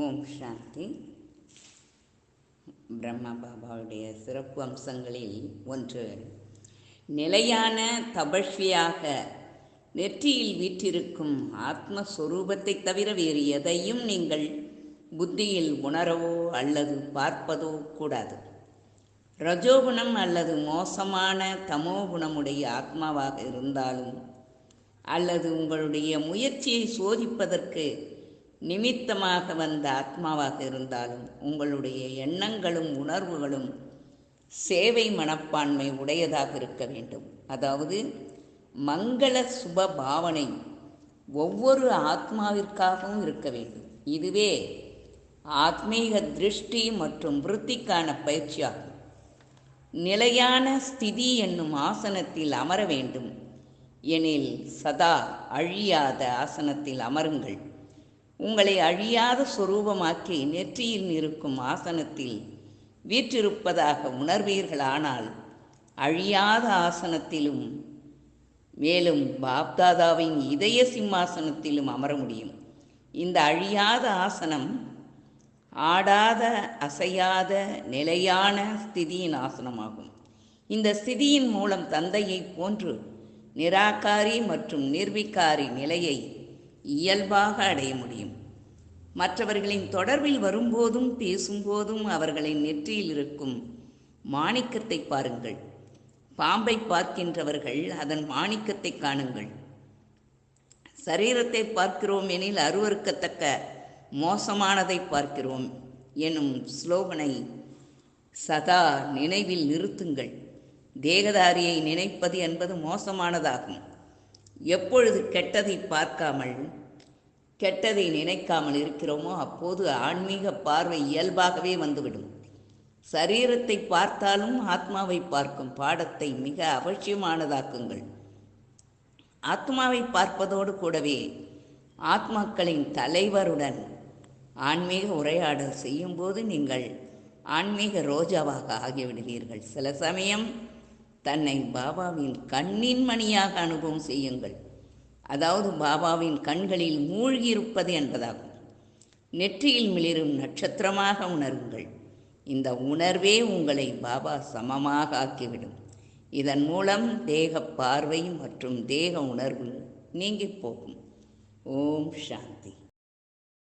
ஓம் சாந்தி. பிரம்மா பாபாவுடைய சிறப்பு அம்சங்களில் ஒன்று நிலையான தபஸ்வியாக நெற்றியில் வீற்றிருக்கும் ஆத்மஸ்வரூபத்தை தவிர வேறு எதையும் நீங்கள் புத்தியில் உணரவோ அல்லது பார்ப்பதோ கூடாது. ரஜோகுணம் அல்லது மோசமான தமோகுணமுடைய ஆத்மாவாக இருந்தாலும் அல்லது உங்களுடைய முயற்சியை சோதிப்பதற்கு நிமித்தமாக வந்த ஆத்மாவாக இருந்தாலும் உங்களுடைய எண்ணங்களும் உணர்வுகளும் சேவை மனப்பான்மை உடையதாக இருக்க வேண்டும். அதாவது மங்கள சுப பாவனை ஒவ்வொரு ஆத்மாவிற்காகவும் இருக்க வேண்டும். இதுவே ஆத்மீக திருஷ்டி மற்றும் விருத்திக்கான பயிற்சியாகும். நிலையான ஸ்திதி என்னும் ஆசனத்தில் அமர வேண்டும். எனில் சதா அழியாத ஆசனத்தில் அமருங்கள். உங்களை அழியாத சொரூபமாக்கி நெற்றியில் இருக்கும் ஆசனத்தில் வீற்றிருப்பதாக உணர்வீர்களானால் அழியாத ஆசனத்திலும் மேலும் பாப்தாதாவின் இதய சிம்மாசனத்திலும் அமர முடியும். இந்த அழியாத ஆசனம் ஆடாத அசையாத நிலையான ஸ்திதியின் ஆசனமாகும். இந்த ஸ்திதியின் மூலம் தந்தையைப் போன்று நிராகாரி மற்றும் நிர்விகாரி நிலையை இயல்பாக அடைய முடியும். மற்றவர்களின் தொடர்பில் வரும்போதும் பேசும்போதும் அவர்களின் நெற்றியில் இருக்கும் மாணிக்கத்தை பாருங்கள். பாம்பை பார்க்கின்றவர்கள் அதன் மாணிக்கத்தை காணுங்கள். சரீரத்தை பார்க்கிறோம் எனில் அருவறுக்கத்தக்க மோசமானதை பார்க்கிறோம் எனும் ஸ்லோகனை சதா நினைவில் நிறுத்துங்கள். தேகதாரியை நினைப்பது என்பது மோசமானதாகும். எப்பொழுது கெட்டதை பார்க்காமல் கெட்டதை நினைக்காமல் இருக்கிறோமோ அப்போது ஆன்மீக பார்வை இயல்பாகவே வந்துவிடும். சரீரத்தை பார்த்தாலும் ஆத்மாவை பார்க்கும் பாடத்தை மிக அவசியமானதாக்குங்கள். ஆத்மாவை பார்ப்பதோடு கூடவே ஆத்மாக்களின் தலைவருடன் ஆன்மீக உரையாடல் செய்யும்போது நீங்கள் ஆன்மீக ரோஜாவாக ஆகிவிடுவீர்கள். சில சமயம் தன்னை பாபாவின் கண்ணின் மணியாக அனுபவம் செய்யுங்கள். அதாவது பாபாவின் கண்களில் மூழ்கியிருப்பது என்பதாகும். நெற்றியில் மிளிரும் நட்சத்திரமாக உணருங்கள். இந்த உணர்வே உங்களை பாபா சமமாக ஆக்கிவிடும். இதன் மூலம் தேக பார்வை மற்றும் தேக உணர்வு நீங்கி போகும். ஓம் சாந்தி.